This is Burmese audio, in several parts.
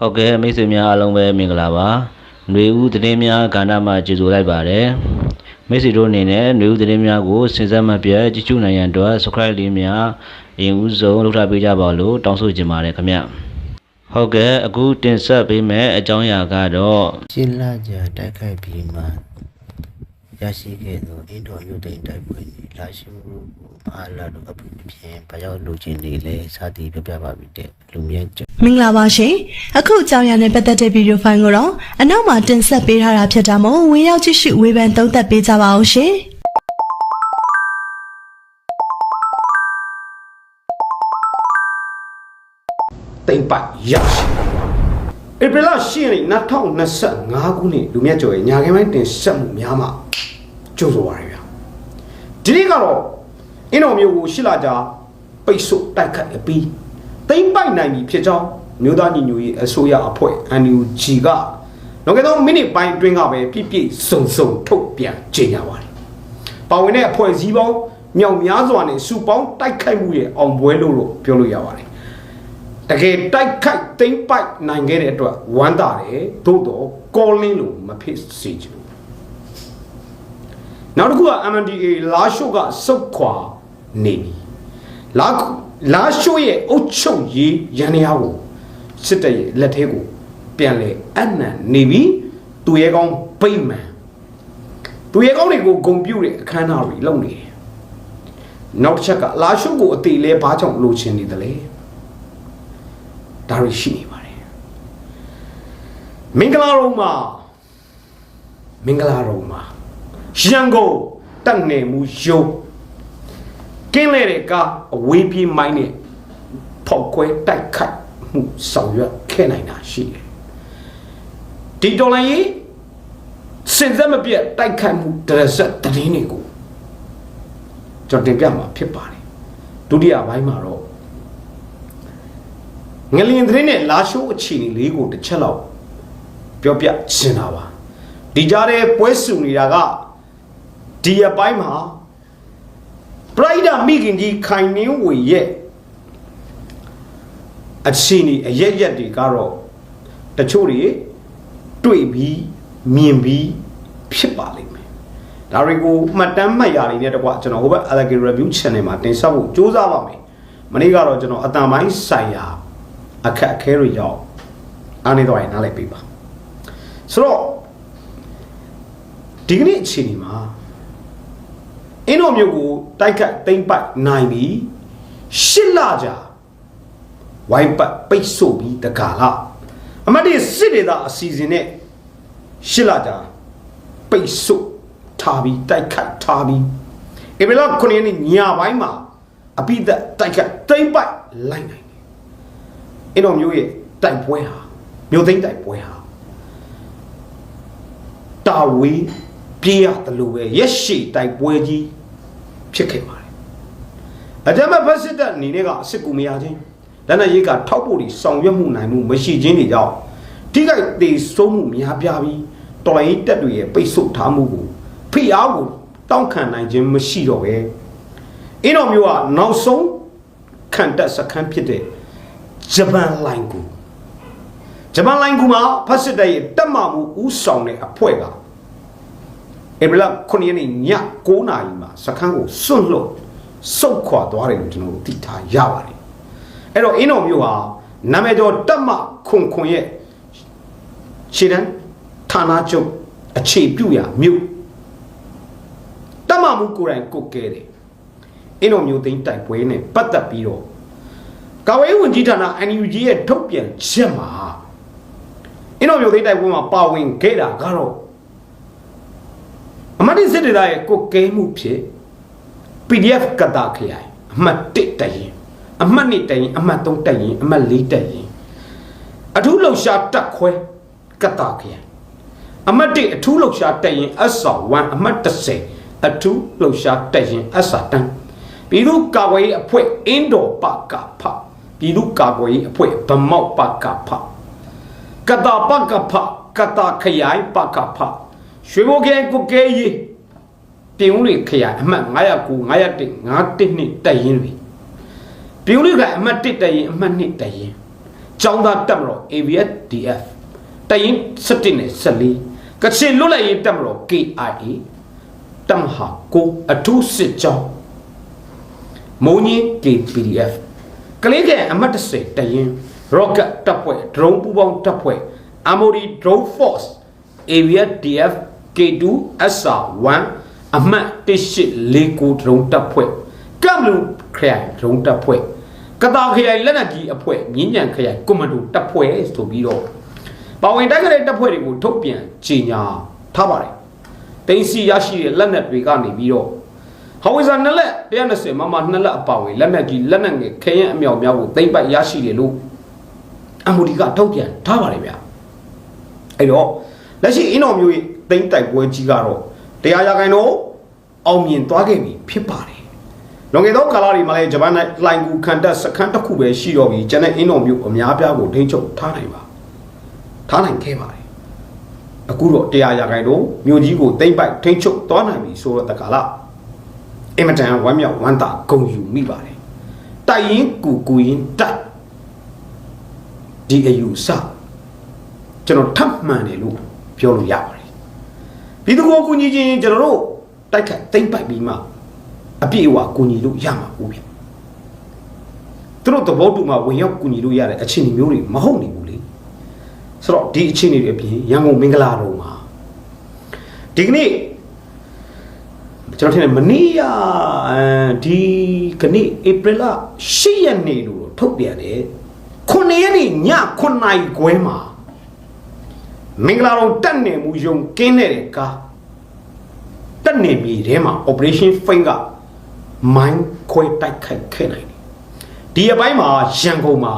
ဟုတ်ကဲ့မိတ်ဆွေများအားလုံးပဲမင်္ဂလာပါຫນွေဦးသတင်းများကဏ္ဍမှာကြိုဆိုလိုက်ပါတယ်မိတ်ဆွေတို့အနေနဲ့ຫນွေဦးသတင်းများကိုစဉ်ဆက်မပြတ်ကြည့်ရှုနိုင်ရန်အတွက် subscribe လေးများအရင်ဦးဆုံးလုပ်ထားပေးကြပါလို့တောင်းဆိုချင်ပါတယ်ခင်ဗျဟုတ်ကဲ့အခုတင်ဆက်ပေးမယ့်အကြောင်းအရာကတော့ ရှင်းလာကြတိုက်ခိုက်ပြီးမှ ရရှိခဲ့သောအင်ဒိုယူဒိန်တိုက်ပွဲにလာရှိမှုကိုအားလာတော့အပူဖြင့်ဘာရောက်လိုချင်နေလဲစသည်ပြပြပါပြီတဲ့လူမြတ်ကြမင်္ဂလာပါရှင်အခုအကြောင်းအရာနဲ့ပတ်သက်တဲ့ဗီဒီယိုဖိုင်ကိုတော့အနောက်မှာတင်ဆက်ပေးထားတာဖြစ်တာမို့ဝင်ရောက်ကြည့်ရှုဝေဖန်သုံးသပ်ပေးကြပါအောင်ရှင်တိမ့်ပတ်ရရှိ ဧပြီလ10ရက်နေ့2025ခုနှစ်လူမြတ်ကျော်ရဲ့ညာခင်းပိုင်းတင်ဆက်မှုများမှာကြိုးဆိုပါရဗျာဒီနေ့ကတော့အင်းတော်မျိုးကိုရှစ်လကြာပိတ်ဆို့တိုက်ခတ်အပြီးတိမ့်ပိုက်နိုင်ပြီဖြစ်ကြောင်းမြို့သားညီညွတ်ရေးအစိုးရအဖွဲ့ NUG ကလောကသောမိနစ်ပိုင်းအတွင်းကပဲပြည့်ပြည့်စုံစုံထုတ်ပြန်ကြေညာပါတယ်ပါဝင်တဲ့အဖွဲ့အစည်းပေါင်းမြောက်များစွာနဲ့စုပေါင်းတိုက်ခိုက်မှုရဲ့အောင်ပွဲလို့လို့ပြောလို့ရပါတယ် တကယ်တိုက်ခိုက်သိမ့်ပိုက်နိုင်ခဲ့တဲ့အတွက်ဝမ်းသာတယ်သို့တော့ကောလင်းလို့မဖြစ်စေချင်ဘူးနောက်တစ်ခုက MNDA လာရှိုးကစုတ်ခွာနေပြီလာလာရှိုးရဲ့အုတ်ချုပ်ရေးရန်ရာကိုစစ်တပ်ရဲ့လက်ထဲကိုပြန်လဲအနံ့နေပြီသူရဲကောင်းဗိမ့်မှန်သူရဲကောင်းတွေကိုဂုံပြုတ်တဲ့အခမ်းအနားတွေလုပ်နေတယ်နောက်တစ်ချက်ကလာရှိုးကိုအသေးလဲဘာကြောင့်လိုချင်နေတယ်လဲ ဒါတွေရှိနေပါတယ်မင်္ဂလာရုံမှာမင်္ဂလာရုံမှာရန်ကုန်တက်နေမှုယုံကင်းလေတဲ့ကအဝေးပြေးမိုင်းနဲ့ဖောက်ခွဲတိုက်ခိုက်မှုဆောင်ရွက်ခဲ့နိုင်တာရှိတယ်ဒီတော်လိုင်းရေးစင်စက်မပြတ်တိုက်ခိုက်မှုဒရဆက်တည်င်းတွေကိုကျွန်တော်တင်ပြမှာဖြစ်ပါတယ်ဒုတိယပိုင်းမှာတော့ ငလျင်သတင်းနဲ့လာရှိုးအခြေအနေလေးကိုတစ်ချက်လောက်ပြောပြချင်တာပါဒီကြားထဲပွဲစုနေတာကဒီအပိုင်းမှာပရိုက်ဒါမိခင်ကြီးခိုင်နှင်းဝေရဲ့အခြေအနေအရက်ရက်တွေကတော့တချို့တွေတွေ့ပြီးမြင်ပြီးဖြစ်ပါလိမ့်မယ်ဒါတွေကိုမှတ်တမ်းမှတ်ရာတွေနဲ့တကွကျွန်တော်ဟိုဘက် Allegri Review Channel မှာတင်ဆက်ဖို့ကြိုးစားပါမယ်မနေ့ကတော့ကျွန်တော်အတန်ပိုင်းဆိုင်ရာ အခက်အခဲတွေကြောင့်အားနေတော့ရင်နားလိုက်ပေးပါဆိုတော့ဒီကနေ့အခြေအနေမှာအင်းတော်မျိုးကိုတိုက်ခတ်သိမ့်ပိုက်နိုင်ပြီးရှစ်လကြာဝိုင်းပတ်ပိတ်ဆို့ပြီးတကာလအမတ်တွေစစ်ဒေသအစီအစဉ်နဲ့ရှစ်လကြာပိတ်ဆို့ထားပြီးတိုက်ခတ်ထားပြီးဧပြီလ9ရက်နေ့ညပိုင်းမှာအပိသက်တိုက်ခတ်သိမ့်ပိုက်လိုက်နိုင် အဲ့တော့မျိုးရဲ့တိုက်ပွဲဟာမျိုးသိန်းတိုက်ပွဲဟာတာဝေးပြေးရတယ်လို့ပဲရက်ရှိတိုက်ပွဲကြီးဖြစ်ခဲ့ပါတယ်အကြမ်းဖက်စစ်တပ်အနေနဲ့ကအစ်ကူမရချင်းလက်နက်ရေးကထောက်ဖို့တွေဆောင်ရွက်မှုနိုင်မှုမရှိခြင်းတွေကြောင့်ထိခိုက်သေးဆုံးမှုများပြားပြီးတော်လိုင်းတက်တွေရဲ့ပိတ်ဆို့ထားမှုကိုဖိအားကိုတောင်းခံနိုင်ခြင်းမရှိတော့ပဲအင်းတော်မျိုးကနောက်ဆုံးခံတက်စခန်းဖြစ်တဲ့ ဂျပန်လိုင်ကူဂျပန်လိုင်ကူမှာဖတ်စစ်တပ်ရဲ့တက်မှမှုဥဆောင်တဲ့အဖွဲ့ကဧပြီလ9ရက်နေ့ည9နာရီမှာစခန်းကိုစွန့်လွတ်စုတ်ခွာသွားတယ်လို့ကျွန်တော်တို့သိထားရပါတယ်အဲ့တော့အင်းတော်မျိုးဟာနာမည်ကျော်တက်မှခွန်ခွန်ရဲ့ရှေ့တန်းဌာနချုပ်အခြေပြုရာမြို့တက်မှမှုကိုယ်တိုင်ကုတ်ကဲတယ်အင်းတော်မျိုးသိန်းတိုက်ပွဲနဲ့ပတ်သက်ပြီးတော့ ကာဝေးဝန်ကြီးဌာန NUG ရဲ့ထုတ်ပြန်ချက်မှာအင်းတော်မျိုးသိမ်းတိုက်ပွဲမှာပါဝင်ခဲ့တာကတော့အမတ်တိစစ်ဒေသရဲ့ကိုကဲမှုဖြစ် PDF ကတာခရိုင်အမှတ်1တရင်အမှတ်2တရင်အမှတ်3တရင်အမှတ်4တရင်အထူးလှုပ်ရှားတက်ခွဲကတာခရိုင်အမှတ်1အထူးလှုပ်ရှားတက်ရင်အဆော1အမှတ်30အထူးလှုပ်ရှားတက်ရင်အဆာတန်းပြည်သူ့ကာကွယ်ရေးအဖွဲ့အင်းတော်ပကဖ ပြည်သူ့ကာကွယ်ရေးအဖွဲ့ဗမောက်ပကဖကတာပကဖကတာခရိုင်ပကဖရွှေဘိုခရိုင်ကုကဲရေးပြင်ဦးလေခရိုင်အမှတ်909 901 912တက်ရင်တွေပြင်ဦးလေခရိုင်အမှတ်1တက်ရင်အမှတ်2တက်ရင်ကျောင်းသားတက်မတော် AVSDF တရင်17နဲ့14ကချင်လွတ်လပ်ရေးတက်မတော် KIA တမဟာကိုအထူးစစ်ကြောင်းမုံကြီး KPDF ကလေးကအမတ်30တရင် rocket တပ်ဖွဲ့ drone ပူပေါင်းတပ်ဖွဲ့ Amori drone force AVSDF K2 SR1 အမှတ်1849 drone တပ်ဖွဲ့ကမ်လူခရိုင် drone တပ်ဖွဲ့ကတာခရိုင်လက်နက်ကြီးအဖွဲ့မြင်းညံခရိုင်ကွန်မန်ဒိုတပ်ဖွဲ့ဆိုပြီးတော့ပါဝင်တိုက်ခိုက်တဲ့တပ်ဖွဲ့တွေကိုထုတ်ပြန်ကြေညာထားပါတယ်တင်စီရရှိတဲ့လက်နက်တွေကနေပြီးတော့ ဟောဝီဇာနှစ်လက်120မမနှစ်လက်အပါဝင်လက်နက်ကြီးလက်နက်ငယ်ခရင်အမြောက်များကိုသိမ့်ပိုက်ရရှိတယ်လို့အမိုဒီကထုတ်ပြန်ထားပါတယ်ဗျာအဲ့တော့လက်ရှိအင်းတော်မျိုးရဲ့သိမ့်တိုက်ပွဲကြီးကတော့တရားရခိုင်တော့အောင်မြင်သွားခဲ့ပြီဖြစ်ပါတယ်လွန်ခဲ့သောကာလတွေမှာလည်းဂျပန်နိုင်လိုင်ကူခံတက်စခန်းတစ်ခုပဲရှိတော့ပြီးကျန်တဲ့အင်းတော်မျိုးအများပြားကိုထိန်းချုပ်ထားနိုင်ပါထားနိုင်ခဲ့ပါတယ်အခုတော့တရားရခိုင်တော့မြို့ကြီးကိုသိမ့်ပိုက်ထိန်းချုပ်သွားနိုင်ပြီဆိုတော့တကာလ အင်မတန်ဝမ်းမြောက်ဝမ်းသာဂုဏ်ယူမိပါတယ်တိုက်ရင်ကူကူရင်တိုက်ဒီအယူဆကျွန်တော်ထပ်မှန်တယ်လို့ပြောလို့ရပါတယ်ပြည်သူ့ကိုကူညီခြင်းကျွန်တော်တို့တိုက်ခိုက်သိမ့်ပိုက်ပြီးမှအပြည့်အဝကူညီလို့ရမှာဘူးဗျသူတို့သဘောတူမှဝင်ရောက်ကူညီလို့ရတဲ့အခြေအနေမျိုးတွေမဟုတ်နေဘူးလေဆိုတော့ဒီအခြေအနေတွေအပြင်ရန်ကုန်မင်္ဂလာတော်မှာဒီကနေ့ ကျွန်တော်ထင်တယ်မနေ့ကအဲဒီကနေ့ဧပြီလ10ရက်နေ့လို့ထုတ်ပြန်တယ်9ရက်နေ့ည9နာရီခွဲမှာမင်္ဂလာတော်တက်နေမှုယုံကင်းတဲ့ကားတက်နေပြီထဲမှာ operation fine ကမိုင်းခွဲတိုက်ခိုက်ခဲ့နိုင်တယ်ဒီအပိုင်းမှာရန်ကုန်မှာ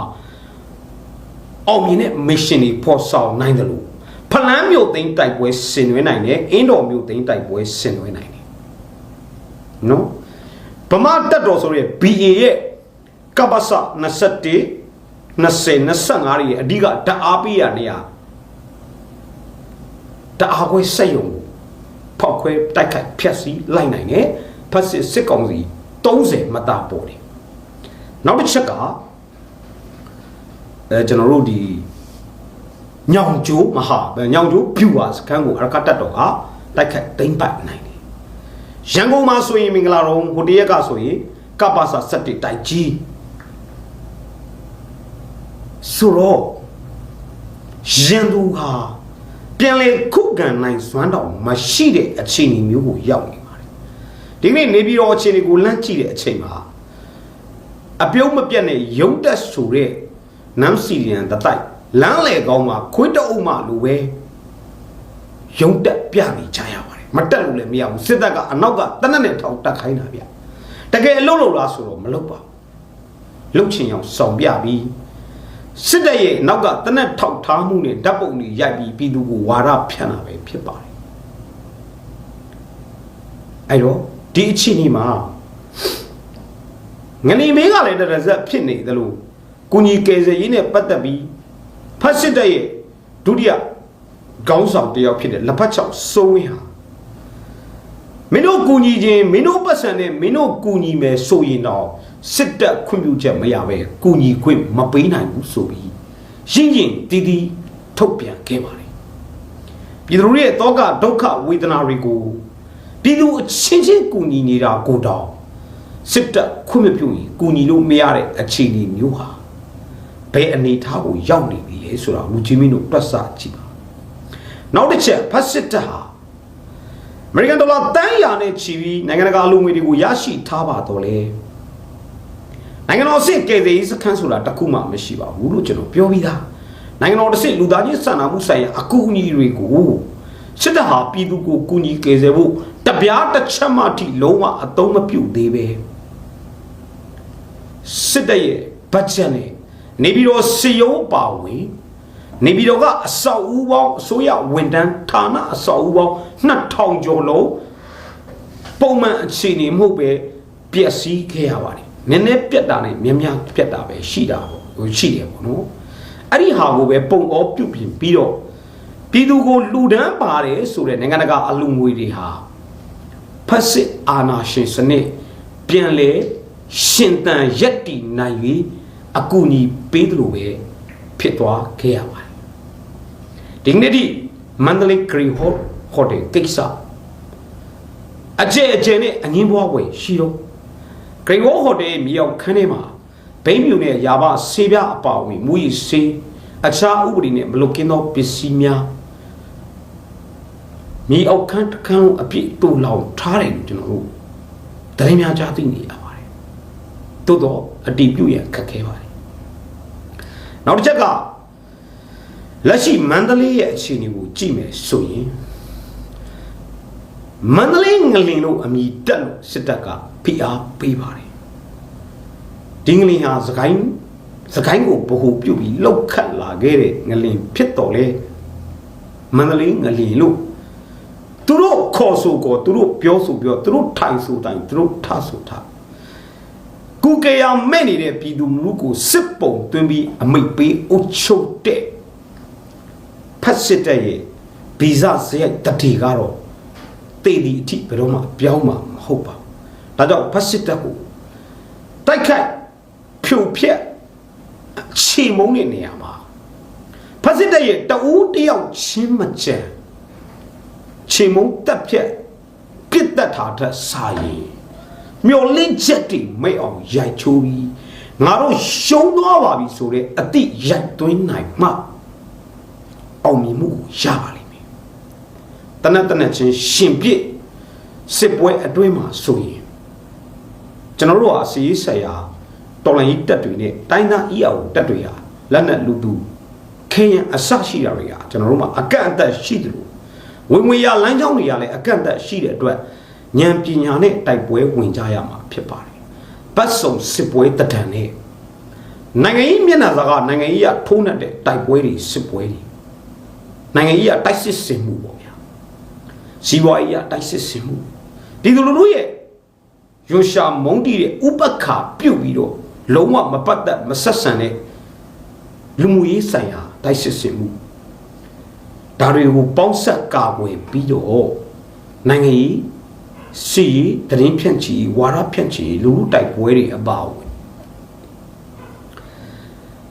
အောင်မြင်တဲ့ mission တွေဖော်ဆောင်နိုင်တယ်လို့ဖလန်းမြို့သိမ်းတိုက်ပွဲဆင်နွှဲနိုင်တယ်အင်းတော်မြို့သိမ်းတိုက်ပွဲဆင်နွှဲနိုင်တယ် နော်ဗမာတက်တော်ဆိုရဲ BA ရဲ့ကပ္ပစ21 20 25ရဲ့အဓိကဓာတ်အားပေးရနေရဓာတ်အားခွဲစက်ယုံကိုဖောက်ခွဲတိုက်ခိုက်ဖျက်ဆီးလိုက်နိုင်တယ်ဖက်စစ်စစ်ကောင်စီ30မတာပေါ်တယ်နောက်တစ်ချက်ကအဲကျွန်တော်တို့ဒီညောင်ကျိုးမဟာညောင်ကျိုးဖြူပါစခန်းကိုအရကတ်တော်ကတိုက်ခိုက်သိမ့်ပတ်နိုင်တယ် ရန်ကုန်မှာဆိုရင်မင်္ဂလာတော်ဟိုတရက်ကဆိုရင်ကပ္ပစာ7တိုက်ကြီးဆိုတော့ရန်သူဟာပြန်လေခုခံနိုင်စွမ်းတော်မရှိတဲ့အခြေအနေမျိုးကိုရောက်နေပါတယ်ဒီနေ့နေပြည်တော်အခြေအနေကိုလန့်ကြည့်တဲ့အချိန်မှာအပြုံးမပြတ်နဲ့ရုံတက်ဆိုတဲ့နမ်စီရီယန်တတိုက်လမ်းလေကောင်းမှာခွေးတအုပ်မှလိုပဲရုံတက်ပြနေကြရပါတယ် မတက်လို့လည်းမရဘူးစစ်တပ်ကအနောက်ကတနက်နဲ့ထောင်တက်ခိုင်းတာဗျတကယ်အလုပ်လုပ်လားဆိုတော့မလုပ်ပါဘူးလုတ်ချင်အောင်ဆောင်ပြပြီးစစ်တပ်ရဲ့နောက်ကတနက်ထောက်ထားမှုနဲ့ဓာတ်ပုံတွေရိုက်ပြီးပြည်သူကိုဝါဒဖြန့်တာပဲဖြစ်ပါတယ်အဲ့တော့ဒီအချိန်ဒီမှာငလီမေးကလည်းတရဇက်ဖြစ်နေတယ်လို့ကုညီကယ်ဆယ်ရေးနဲ့ပတ်သက်ပြီးဖတ်စစ်တပ်ရဲ့ဒုတိယခေါင်းဆောင်တယောက်ဖြစ်တဲ့လက်ဖက်ချောက်စိုးဝင်းဟာ မင်းတို့ကူညီခြင်းမင်းတို့ပတ်စံနဲ့မင်းတို့ကူညီမယ်ဆိုရင်တော့စစ်တပ်ခွင့်ပြုချက်မရပဲကူညီခွင့်မပေးနိုင်ဘူးဆိုပြီးရင့်ရင်တီးတီးထုတ်ပြန်ခဲ့ပါတယ်ပြည်သူရဲ့တောကဒုက္ခဝေဒနာတွေကိုပြည်သူအချင်းချင်းကူညီနေတာကိုတောင်စစ်တပ်ခွင့်မပြုရင်ကူညီလို့မရတဲ့အခြေအနေမျိုးဟာဘယ်အနေထားကိုရောက်နေပြီလဲဆိုတာလူချင်းမင်းတို့တွက်ဆကြည့်ပါနောက်တစ်ချက်ဖတ်စစ်တပ်ဟာ အမေရိကန်ဒေါ်လာတန်းရာနဲ့ချီပြီးနိုင်ငံတကာလူငွေတွေကိုရရှိထားပါတော့လေနိုင်ငံတော်စစ်ကယ်ဆယ်ရေးစခန်းဆိုတာတစ်ခုမှမရှိပါဘူးလို့ကျွန်တော်ပြောပြီးသားနိုင်ငံတော်တစ်စစ်လူသားချင်းစာနာမှုဆိုင်ရာအကူအညီတွေကိုစစ်တပ်ဟာပြည်သူကိုကူညီကယ်ဆယ်ဖို့တပြားတစ်ချက်မှထိလုံးဝအသုံးမပြုသေးပဲစစ်တပ်ရဲ့ဘတ်ဂျက်နဲ့နေပြည်တော်စီယုံပါဝင် နေပြည်တော်ကအဆောက်အဦပေါင်းအစိုးရဝန်ထမ်းဌာနအဆောက်အဦပေါင်း2000ကျော်လုံးပုံမှန်အခြေအနေမဟုတ်ပဲပျက်စီးခဲ့ရပါတယ်နည်းနည်းပြက်တာနဲ့များများပြက်တာပဲရှိတာပေါ့ဟိုရှိတယ်ပေါ့နော်အဲ့ဒီဟာကိုပဲပုံအောပြုတ်ပြင်ပြီးတော့ပြည်သူကိုလူဒန်းပါတယ်ဆိုတဲ့နိုင်ငံတကာအလူငွေတွေဟာဖက်စစ်အာဏာရှင်စနစ်ပြန်လဲရှင်တန်ရက်တီနိုင်၍အကူအညီပေးသလိုပဲဖြစ်သွားခဲ့ရပါတယ် ဒီကနေ့ဒီမန္တလေးဂရီဟိုဟိုတယ်ကိစ္စအကျဲအကျဲနဲ့အငင်းပွားဝယ်ရှိတော့ဂရီဟိုဟိုတယ်မြေရောက်ခန်းထဲမှာဘိန်းမြူနဲ့ယာဘဆေးပြအပါအဝင်မူကြီးဆေးအခြားဥပဒေနဲ့မလုကင်းသောပစ္စည်းများမြေအောက်ခန်းတစ်ခန်းလုံးအပြည့်တူလောင်ထားတယ်လို့ကျွန်တော်တို့သတင်းများကြားသိနေရပါတယ်သို့တော့အတီးပြုတ်ရခက်ခဲပါတယ်နောက်တစ်ချက်က လက်ရှိမန္တလေးရဲ့အခြေအနေကိုကြည့်မယ်ဆိုရင်မန္တလေးငလင်လို့အမည်တက်လို့စစ်တပ်ကဖိအားပေးပါတယ်ဒီငလင်ဟာစကိုင်းစကိုင်းကိုဗဟုပြုတ်ပြီးလောက်ခတ်လာခဲ့တဲ့ငလင်ဖြစ်တော်လေမန္တလေးငလင်လို့သူတို့ခေါ်ဆိုကောသူတို့ပြောဆိုပြောသူတို့ထိုင်ဆိုတိုင်းသူတို့ထားဆိုထားကုကေယာမဲ့နေတဲ့ပြည်သူလူထုကိုစစ်ပုံသွင်းပြီးအမိတ်ပေးအုပ်ချုပ်တဲ့ ဖက်စစ်တဲ့ရဲ့ဗီဇစရိုက်တတိကတော့တေဒီအထိဘယ်တော့မှပြောင်းမှာမဟုတ်ပါဘူးဒါကြောင့်ဖက်စစ်တပ်ကိုတိုက်ခိုက်ဖြိုဖျက်ချေမုန်းတဲ့နေရာမှာဖက်စစ်တပ်ရဲ့တအူးတယောက်ချင်းမကြံချေမုန်းတက်ဖြက်ပြစ်တက်တာတဲ့စာရင်မျော်လင့်ချက်တွေမိတ်အောင်ရိုက်ချိုးပြီးငါတို့ရှုံးသွားပါပြီဆိုတဲ့အတိရိုက်သွင်းနိုင်မှ အောင်မြင်မှုကိုရပါလိမ့်မယ်တနက်တနက်ချင်းရှင်ပြစ်စစ်ပွဲအတွင်းမှာဆိုရင်ကျွန်တော်တို့ဟာစီးဆက်ရာတော်လိုင်းကြီးတက်တွေနဲ့တိုင်းသားအီအောင်တက်တွေဟာလက်နက်လူသူခင်းရန်အဆရှိတာတွေကကျွန်တော်တို့မှာအကန့်အသတ်ရှိတယ်လို့ဝင်ဝင်ရလမ်းကြောင်းတွေကလည်းအကန့်အသတ်ရှိတဲ့အတွက်ဉာဏ်ပညာနဲ့တိုက်ပွဲဝင်ကြရမှာဖြစ်ပါတယ်။ပတ်စုံစစ်ပွဲတဒံနဲ့နိုင်ငံရေးမျက်နှာစာကနိုင်ငံရေးကထိုးနှက်တဲ့တိုက်ပွဲတွေစစ်ပွဲတွေ နိုင်ငံရေးကတိုက်စစ်စင်မှုပေါ့ဗျာ။စီးပွားရေးကတိုက်စစ်စင်မှုဒီလိုလိုရဲ့ရွှန်ရှာမုံတီတဲ့ဥပက္ခပြုတ်ပြီးတော့လုံးဝမပတ်သက်မဆက်ဆံတဲ့လူမှုရေးဆိုင်ရာတိုက်စစ်စင်မှုဒါတွေကိုပေါင်းဆက်ကာကွယ်ပြီးတော့နိုင်ငံရေးစီတရင်ဖြန့်ချီဝါရဖြန့်ချီလူလူတိုက်ပွဲတွေအပါအဝင်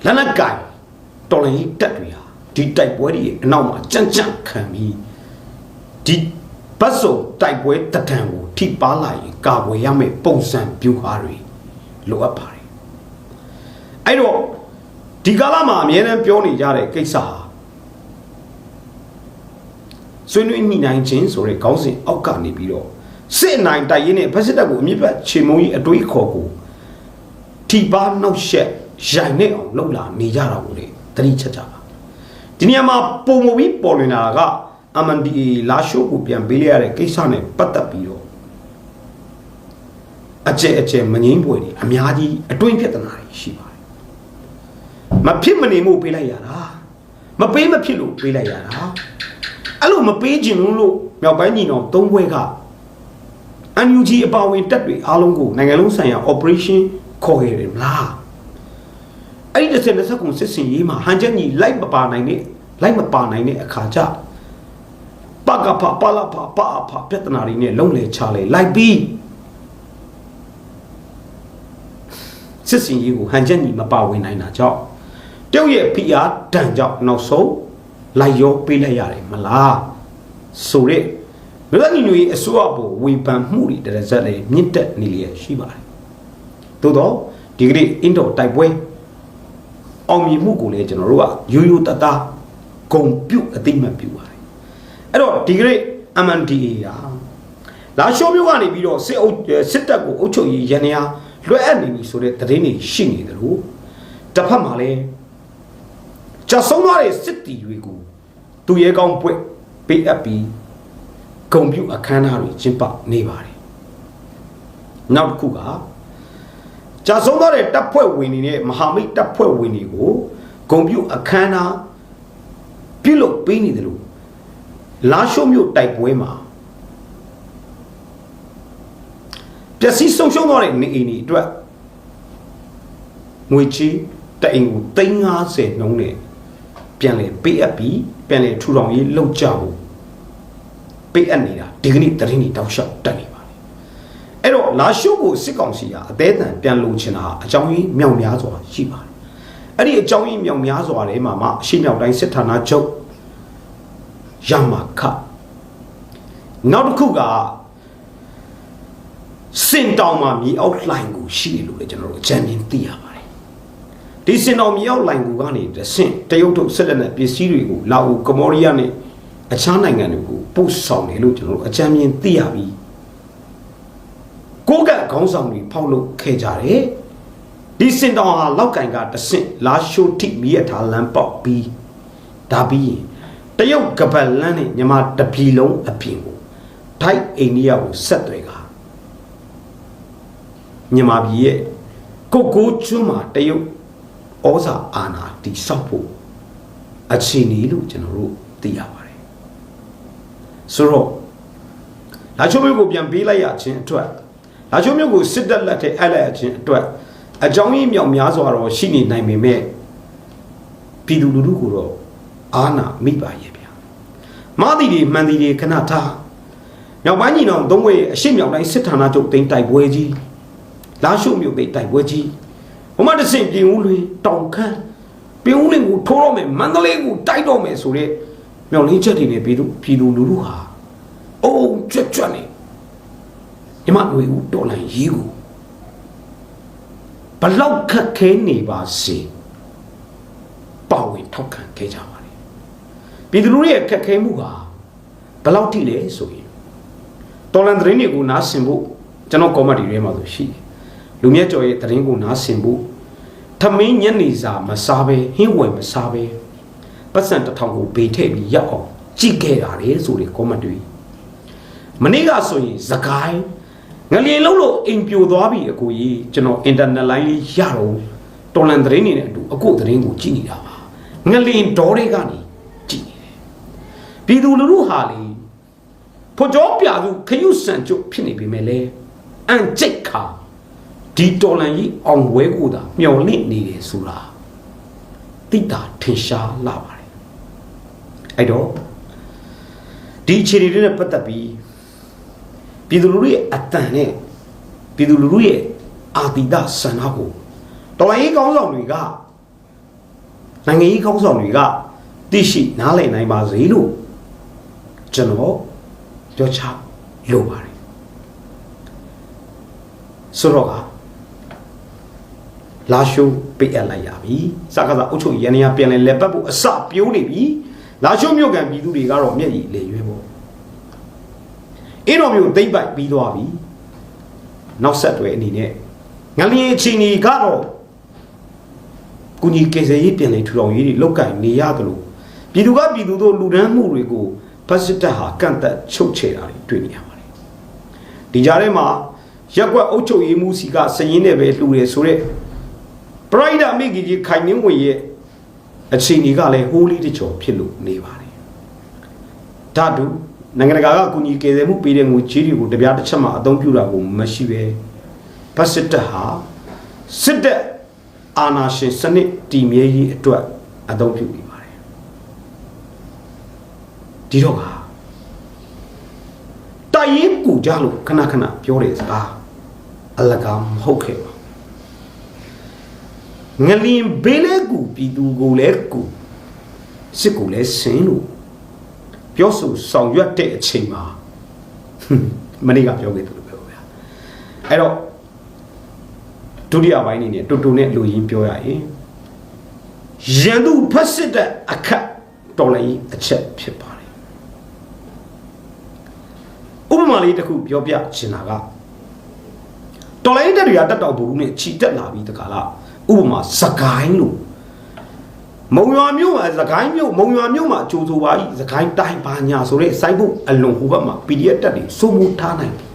လနက်ကင်တော်လိုင်းတက်တွေဟာ ဒီတိုက်ပွဲတွေအနောက်မှာကြမ်းကြမ်းခံပြီးဒီဘတ်စုံတိုက်ပွဲတဒံကိုထိပါလာရင်ကာကွယ်ရမယ့်ပုံစံပြူဟာတွေလိုအပ်ပါတယ်အဲ့တော့ဒီကာလမှာအများအားပြောနေကြတဲ့ကိစ္စဟာဆွေးနွေးညှိနှိုင်းခြင်းဆိုတဲ့ခေါင်းစဉ်အောက်ကနေပြီးတော့စစ်အနိုင်တိုက်ရင်းနဲ့ဖက်စစ်တပ်ကိုအမြင့်ဘက်ခြေမုံကြီးအတွေးခေါ်ကိုထိပါနှောက်ရှက်ရိုင်နေအောင်လှုပ်လာနေကြတာကိုလေတတိချက်ကြပါ ဒီနေရာမှာပုံမပြီးပေါ်လွင်လာတာကအမန်ဒီလာရှိုးကိုပြန်ပေးလိုက်ရတဲ့ကိစ္စနဲ့ပတ်သက်ပြီးတော့အကျဲအကျဲမငိမ့်ပွဲတွေအများကြီးအတွင်းပြဿနာတွေရှိပါတယ်မဖြစ်မနေမှုပေးလိုက်ရတာမပေးမဖြစ်လို့ပေးလိုက်ရတာအဲ့လိုမပေးခြင်းလို့မြောက်ပိုင်းညီတော်သုံးဘွဲက NUG အပါဝင်တက်တွေအားလုံးကိုနိုင်ငံလုံးဆိုင်ရာ operation ခေါ်ခဲ့တယ်မလား အဲ့ဒီတစ်ဆက်တစ်ဆက်ကုန်စစ်စင်ရေးမှာဟန်ချက်ညီလိုက်မပါနိုင်တဲ့လိုက်မပါနိုင်တဲ့အခါကျပကဖပါလာဖပါဖပြဿနာတွေနဲ့လုံးလေချလေလိုက်ပြီးစစ်စင်ရေးကိုဟန်ချက်ညီမပါဝင်နိုင်တာကြောင့်တယောက်ရဲ့ PR တန်ကြောင့်နောက်ဆုံးလိုက်ရောပေးလိုက်ရတယ်မလားဆိုတဲ့လွတ်လပ်ညီညွတ်ရေးအစိုးရပေါ်ဝေဖန်မှုတွေတရဇက်လည်းမြင့်တက်နေလျက်ရှိပါတယ်။သို့တော့ဒီကနေ့အင်ဒိုတိုက်ပွဲ အောင်မြင်မှုကိုလည်းကျွန်တော်တို့ကရိုးရိုးတသားဂုံပြုတ်အသိမှတ်ပြုပါတယ်။အဲ့တော့ဒီကနေ့ MNDA ဟာလာရှိုးမျိုးကနေပြီးတော့စစ်အုပ်စစ်တပ်ကိုအုပ်ချုပ်ရေးရန်ရာလွှဲအပ်နေပြီဆိုတဲ့သတင်းတွေရှိနေတယ်လို့တစ်ဖက်မှာလည်းကြဆုံးသွားတဲ့စစ်တီတွေကိုသူရဲကောင်းပွဲပေးအပ်ပြီးဂုံပြုအခမ်းအနားတွေကျင်းပနေပါတယ်နောက်တစ်ခုက ကြာဆုံးသွားတဲ့တပ်ဖွဲ့ဝင်တွေနဲ့မဟာမိတ်တပ်ဖွဲ့ဝင်တွေကိုဂုံပြုအခမ်းအနားပြုလုပ်ပေးနေတယ်လို့လာရှိုးမြို့တိုက်ပွဲမှာပျက်စီးဆုံးရှုံးသွားတဲ့နေအိမ်တွေအတွက်ငွေချေးတအိမ်ကို350နှုန်းနဲ့ပြန်လေပေးအပ်ပြီးပြန်လေထူထောင်ရေးလုပ်ကြဖို့ပေးအပ်နေတာဒီကနေ့တရင်ကြီးတောက်လျှောက်တက်နေပါလေ အဲ့တော့လာရှုပ်ကိုစစ်ကောင်စီကအသေးအံပြန်လိုချင်တာအကြောင်းကြီးမြောင်များစွာရှိပါတယ်အဲ့ဒီအကြောင်းရင်းမြောင်များစွာထဲမှာမှအရှိမြောက်တိုင်းစစ်ဌာနချုပ်ရမခနောက်တစ်ခုကစင်တောင်မှာမြေအောက်လှိုင်ကိုရှိတယ်လို့လည်းကျွန်တော်တို့အကြံဉာဏ်သိရပါတယ်ဒီစင်တောင်မြေအောက်လှိုင်ကိုကနေတဆင့်တရုတ်ထုတ်ဆက်လက်တဲ့ပစ္စည်းတွေကိုလာအိုကမ္ဘောဒီးယားနဲ့အခြားနိုင်ငံတွေကိုပို့ဆောင်တယ်လို့ကျွန်တော်တို့အကြံဉာဏ်သိရပြီ ကိုကတ်ခေါင်းဆောင်တွေဖောက်လို့ခဲ့ကြတယ်ဒီစင်တောင်ဟာလောက်ကင်ကတဆင့်လာရှိုတိမိရထားလမ်းပေါက်ပြီးဒါပြီးရင်တရုတ်ကပတ်လန်းနဲ့မြန်မာတပြည်လုံးအပြင်ကိုဒိုက်အိန္ဒိယကိုဆက်သွယ်ကမြန်မာပြည်ရဲ့ကိုကိုကျွန်းမှာတရုတ်ဩဇာအာဏာတိဆောက်ဖို့အခြေအနေလို့ကျွန်တော်တို့သိရပါတယ်ဆိုတော့လာချိုမျိုးကိုပြန်ပေးလိုက်ရခြင်းအတွက် လာချိုမျိုးကိုစစ်တပ်လက်ထဲအပ်လိုက်ရခြင်းအတွက်အကြောင်းရင်းမြောက်များစွာတော့ရှိနေနိုင်ပေမဲ့ပြည်သူလူထုကိုတော့အာနာမိပါရဲ့ဗျာမားတီတွေမှန်တီတွေခဏထားမြောက်ပိုင်းညီနောင်သုံးဝေအရှိမြောက်တိုင်းစစ်ဌာနချုပ်တိမ်တိုက်ပွဲကြီးလာရှုမြို့တိမ်တိုက်ပွဲကြီးဟိုမှာတဆင့်ပြင်ဦးလွင်တောင်ခမ်းပြင်ဦးလွင်ကိုထိုးတော့မယ်မန္တလေးကိုတိုက်တော့မယ်ဆိုတော့မြောက်လင်းချက်တွေနဲ့ပြည်သူပြည်သူလူထုဟာအုံကြွက်ကြွက်နေ ညီမတို့ဦးတော်လန်ရေးကိုဘလောက်ခက်ခဲနေပါစေပါဝင်ထောက်ခံခဲ့ကြပါလေပြည်သူလူထုရဲ့ခက်ခဲမှုဟာဘလောက်ထိလဲဆိုရင်တော်လန်သတင်းတွေကိုနားဆင်ဖို့ကျွန်တော်ကောမတီထဲမှာဆိုရှိတယ်လူမြတ်ကျော်ရဲ့သတင်းကိုနားဆင်ဖို့ထမင်းညနေစာမစားပဲဟင်းဝယ်မစားပဲပတ်စံတစ်ထောင်ကိုဘေးထည့်ပြီးရောက်အောင်ကြည့်ခဲ့တာလေဆိုတဲ့ကောမတီမနေ့ကဆိုရင်သခိုင်း ငလျင်လုံးလို့အိမ်ပြိုသွားပြီအကိုကြီးကျွန်တော်အင်တာနက်လိုင်းလေးရတော့တော်လန်သတင်းနေတဲ့အတူအကိုသတင်းကိုကြည့်နေတာပါငလျင်ဒေါ်တွေကနေကြည့်နေတယ်ပြည်သူလူထုဟာလေဖို့ကြောပြသူခရုစံကျုပ်ဖြစ်နေပြီမဲ့လေအန်ကျိတ်ခါဒီတော်လန်ကြီးအောင်ဝဲကိုသာမျော်လင့်နေတယ်ဆိုတာတိတာထင်ရှားလာပါတယ်အဲ့တော့ဒီအခြေအနေတွေနဲ့ပတ်သက်ပြီး ပြည်သူလူထုရဲ့အတန်နဲ့ပြည်သူလူထုရဲ့အာတိတဆန္ဒကိုတော်လိုင်းရေးကောင်းဆောင်တွေကနိုင်ငံရေးကောင်းဆောင်တွေကသိရှိနားလည်နိုင်ပါစေလို့ကျွန်တော်ပြောချလိုပါတယ်ဆိုတော့ကလာရှိုးပေးအပ်လိုက်ရပြီစကားစားအုတ်ချုပ်ရန်ရပြန်လဲလက်ပတ်ဖို့အစပြိုးနေပြီလာရှိုးမြို့ကန်ပြည်သူတွေကတော့မျက်ရည်လေရွေးပေါ့ အဲ့တော်မျိုးသိမ့်ပိုက်ပြီးသွားပြီနောက်ဆက်တွဲအနေနဲ့ငလျင်အချိန်ကြီးကတော့ကုညီကေစရေးပြန်လဲထူထောင်ရေးတွေလောက်ကင်နေရတယ်လို့ပြည်သူကပြည်သူတို့လူဒန်းမှုတွေကိုဖက်စစ်တပ်ဟာကန့်သက်ချုပ်ချယ်တာတွေတွေ့နေရပါတယ်ဒီကြားထဲမှာရက်ကွက်အုပ်ချုပ်ရေးမှုစီကစရင်နဲ့ပဲလှူတယ်ဆိုတော့ပရိုက်တာမိကြီးကြီးခိုင်နှင်းဝင်ရဲ့အခြေအနေကလည်းဟိုးလေးတချော်ဖြစ်လို့နေပါတယ်ဓာတု နိုင်ငံတကာကကုညီကေစဲမှုပေးတဲ့ငွေကြီးတွေကိုတပြားတစ်ချက်မှအသုံးပြုတာကိုမရှိပဲဖက်စစ်တပ်ဟာစစ်တပ်အာဏာရှင်စနစ်တည်မြဲရေးအတွက်အသုံးပြုနေပါတယ်ဒီတော့ကတိုင်ရင်ကူကြလို့ခဏခဏပြောတဲ့စကားအလကားမဟုတ်ခဲ့ပါငလင်ဘေးလဲကူပြည်သူကိုလဲကူစစ်ကိုလဲဆင်းလို့ ပြောဆိုဆောင်ရွက်တဲ့အချိန်မှာဟွန်းမနေ့ကပြောခဲ့သူလိုပဲဗျာအဲ့တော့ဒုတိယပိုင်းအနေနဲ့တူတူနဲ့လူရင်းပြောရရင်ရန်သူဖက်စစ်တဲ့အခက်တော်လည်းအချက်ဖြစ်ပါတယ်ဥပမာလေးတစ်ခုပြောပြချင်တာကတော်လည်းတက်တွေကတက်တော်ဘူးနဲ့ခြိတက်လာပြီးတခါလားဥပမာစကိုင်းလို့ မုံရွာမြို့မှာစကိုင်းမြို့မုံရွာမြို့မှာကြိုးဆိုပါဤစကိုင်းတိုင်းပါညာဆိုတဲ့စိုက်ဖို့အလွန်ဟိုဘက်မှာ PDF တက်တွေစိုးမိုးထားနိုင်တယ်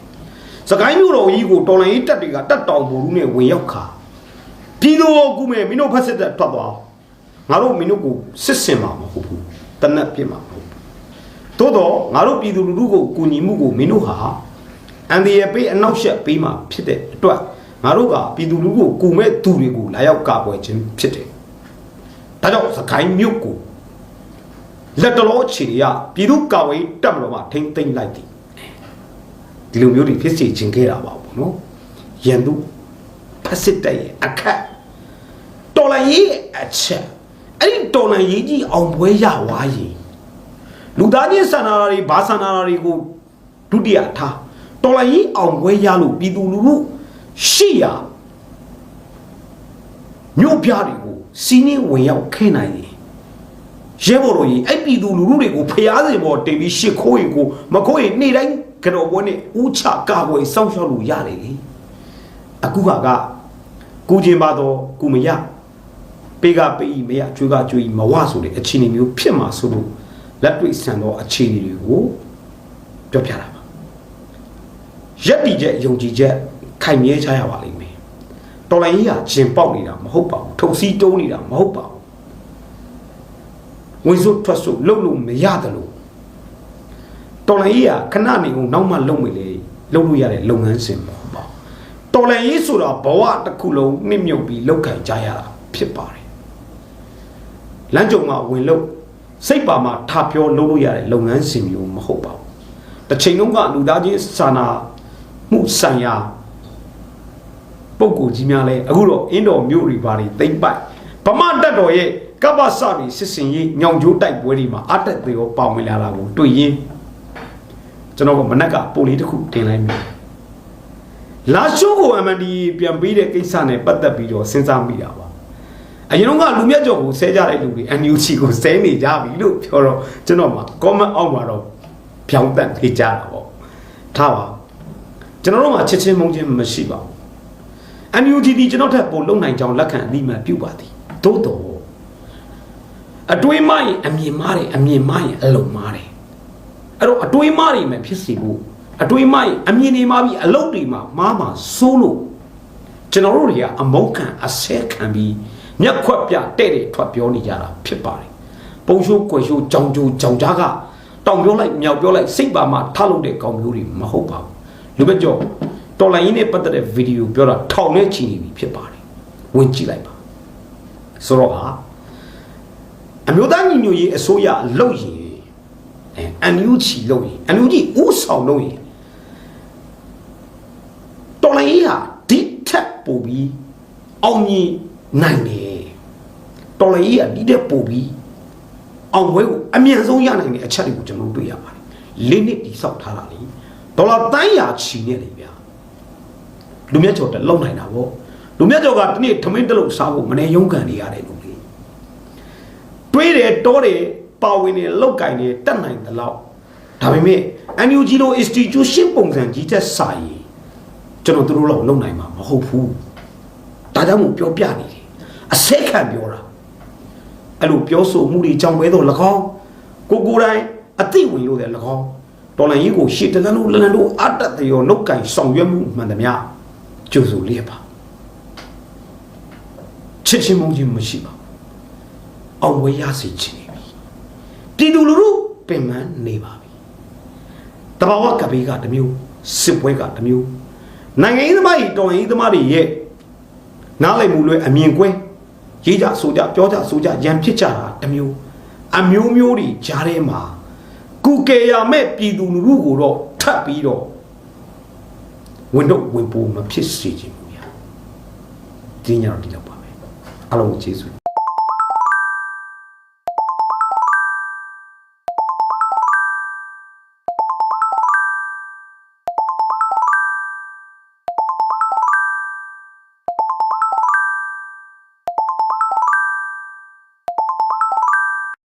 စကိုင်းမြို့တော်ကြီးကိုတော်လိုင်းတက်တွေကတက်တော်ဘူးနဲ့ဝင်ရောက်ခါပြည်သူကိုကူမဲ့မင်းတို့ဖက်စစ်တက်ထွက်သွားငါတို့မင်းတို့ကိုစစ်စင်မှာမဟုတ်ဘူးတနက်ပြစ်မှာမဟုတ်ဘူးသို့တော့ငါတို့ပြည်သူလူထုကိုကူညီမှုကိုမင်းတို့ဟာအန်ဒီရပေးအနောက်ရှက်ပေးမှာဖြစ်တဲ့အတွက်ငါတို့ကပြည်သူလူထုကိုကူမဲ့သူတွေကိုလာရောက်ကာကွယ်ခြင်းဖြစ်တယ် ဒါကြောင့်စကိုင်းမြို့ကိုလက်တလောအခြေရပြည်သူကာဝေးတက်မလို့မှထိမ့်သိမ့်လိုက်သည်ဒီလိုမျိုးတွေဖြစ်စီခြင်းခဲ့တာပါဘောနော်ရန်သူဖက်စစ်တက်ရဲ့အခက်တော်လိုင်းရေးအချက်အဲ့ဒီတော်လန်ရေးကြီးအောင်ပွဲရဝါရင်လူသားချင်းစန္ဒာတွေဘာစန္ဒာတွေကိုဒုတိယထားတော်လန်ရေးအောင်ပွဲရလို့ပြည်သူလူထုရှိရမြို့ပြတွေကို စီးနှင်းဝင်ရောက်ခဲနိုင်တယ်ရဲဘော်တို့ကြီးအဲ့ပြည်သူလူထုတွေကိုဖျားစင်ပေါ်တင်ပြီးရှစ်ခိုးရင်ကိုမခိုးရင်နေ့တိုင်းကြော်ပွဲနဲ့ဥချကာကွယ်စောင့်ရှောက်လို့ရတယ်လေအခုကကကူချင်းပါတော့ကူမရပေးကပေးမရကျွေးကကျွေးမဝဆိုတဲ့အခြေအနေမျိုးဖြစ်မှာဆိုလို့လက်တွေ့ဆန်သောအခြေအနေတွေကိုပြောပြတာပါရက်တီချက်ယုံကြည်ချက်ခိုင်မြဲချရပါလိမ့်မယ် တော်လိုင်းကြီးကဂျင်ပေါက်နေတာမဟုတ်ပါဘူးထုံစည်းတုံးနေတာမဟုတ်ပါဘူးဝင်စုထွက်စုလှုပ်လို့မရတယ်လို့တော်လိုင်းကြီးကခဏနေအောင်နောက်မှလုံမိလေလှုပ်လို့ရတဲ့လုပ်ငန်းစဉ်မဟုတ်ပါဘူးတော်လိုင်းကြီးဆိုတာဘဝတစ်ခုလုံးနှိမ့်မြုပ်ပြီးလောက်ခံကြရတာဖြစ်ပါတယ်လမ်းကြုံမှာဝင်လို့စိတ်ပါမှာထပြောလုပ်လို့ရတဲ့လုပ်ငန်းစဉ်မျိုးမဟုတ်ပါဘူးတစ်ချိန်လုံးကလူသားချင်းစာနာမှုဆိုင်ရာ ပုံကိုကြီးများလဲအခုတော့အင်းတော်မြို့တွေဘာတွေတိမ့်ပိုက်ဗမာတက်တော်ရဲ့ကပ္ပစပြီးစစ်စင်ရေးညောင်ကျိုးတိုက်ပွဲတွေမှာအတက်သေးရောပါဝင်လာတာကိုတွေ့ရင်ကျွန်တော်ကမနက်ကပိုလေးတစ်ခုတင်လိုက်မိလာရှိုးကို MND ပြန်ပေးတဲ့ကိစ္စနဲ့ပတ်သက်ပြီးတော့စဉ်းစားမိတာပါအရင်ကလူမြတ်ကျော်ကိုဆဲကြတဲ့လူတွေ NUG ကိုဆဲနေကြပြီလို့ပြောတော့ကျွန်တော်မှာ comment အောက်မှာတော့ပြောင်းတက်နေကြတာပေါ့ထားပါကျွန်တော်တို့မှာချစ်ချင်းမုန်းချင်းမရှိပါဘူး NUG ဒီကျွန်တော်ထက်ပိုလုံနိုင်ကြောင်းလက်ခံအမိမှန်ပြုပါသည်သို့တော်အတွေးမရင်အမြင်မားတယ်အမြင်မားရင်အလုံးမားတယ်အဲ့တော့အတွေးမားတွေမှဖြစ်စီဖို့အတွေးမားရင်အမြင်တွေမားပြီးအလုံးတွေမှာမားမှာစိုးလို့ကျွန်တော်တို့တွေကအမုန်းခံအဆဲခံပြီးမျက်ခွက်ပြတဲ့တဲ့ထွက်ပြောနေကြတာဖြစ်ပါတယ်ပုံရှိုးကွယ်ရှိုးကြောင်ကြိုကြောင်ကြားကတောင်ပြောလိုက်မြောက်ပြောလိုက်စိတ်ပါမှထားလို့တဲ့ကောင်မျိုးတွေမဟုတ်ပါဘူးလူပဲကြော တော်လိုင်းနဲ့ပတ်သက်တဲ့ဗီဒီယိုပြောတာထောင်နဲ့ချီနေပြီဖြစ်ပါတယ်ဝင်ကြည့်လိုက်ပါဆိုတော့ဟာအမျိုးသားညီညွတ်ရေးအစိုးရလုပ်ရင်အဲအန်ယူချီလုပ်ရင်အန်ယူချီဥဆောင်လုပ်ရင်တော်လိုင်းရေးဟာဒီထက်ပိုပြီးအောင်မြင်နိုင်တယ်တော်လိုင်းရေးဟာဒီထက်ပိုပြီးအောင်ပွဲကိုအမြန်ဆုံးရနိုင်တဲ့အချက်တွေကိုကျွန်တော်တို့တွေ့ရပါတယ်လေးနှစ်တိဆောက်ထားတာလေဒေါ်လာတန်းရာချီနေတယ်ဗျာ လူမြတ်ကျော်တက်လုံနိုင်တာဗောလူမြတ်ကျော်ကဒီနေ့ထမင်းတစ်လုံးစားဖို့မနေရုန်းကန်နေရတယ်လူလေးတွေးတယ်တောတယ်ပါဝင်တယ်လောက်ကင်တယ်တက်နိုင်တယ်လို့ဒါပေမဲ့ NUG လို institution ပုံစံကြီးတက်စာရင်ကျွန်တော်တို့လောက်လုံနိုင်မှာမဟုတ်ဘူးဒါကြောင့်မို့ပြောပြနေတယ်အစက်ခံပြောတာအဲ့လိုပြောဆိုမှုတွေကြောင့်ပဲတော့၎င်းကိုကိုယ်တိုင်အသိဝင်လို့တယ်၎င်းတော်လန်ကြီးကိုရှေ့တလန်းလို့လန်လို့အတတ်တရောလောက်ကင်ဆောင်ရွက်မှုမှန်သမျှ ကျိုးစုလျက်ပါချစ်ချင်းမုန်းချင်းမရှိပါဘူးအောင်ဝဲရစီချင်နေပြီပြည်သူလူထုပင်ပန်းနေပါပြီတဘာဝကဘေးကတစ်မျိုးစစ်ပွဲကတစ်မျိုးနိုင်ငံရေးသမားကြီးတော်ရင်ရေးသမားတွေရဲ့နားလည်မှုလွဲအမြင်ကွဲရေးကြဆိုကြပြောကြဆိုကြရန်ဖြစ်ကြတာတစ်မျိုးအမျိုးမျိုးတွေကြားထဲမှာကုကေရမဲ့ပြည်သူလူထုကိုတော့ထပ်ပြီးတော့ ဝင်တော့ဝင်ပိုးမဖြစ်စေချင်ဘူးဗျာဒီညတော့ဒီလောက်ပါပဲအားလုံးကိုကျေးဇူး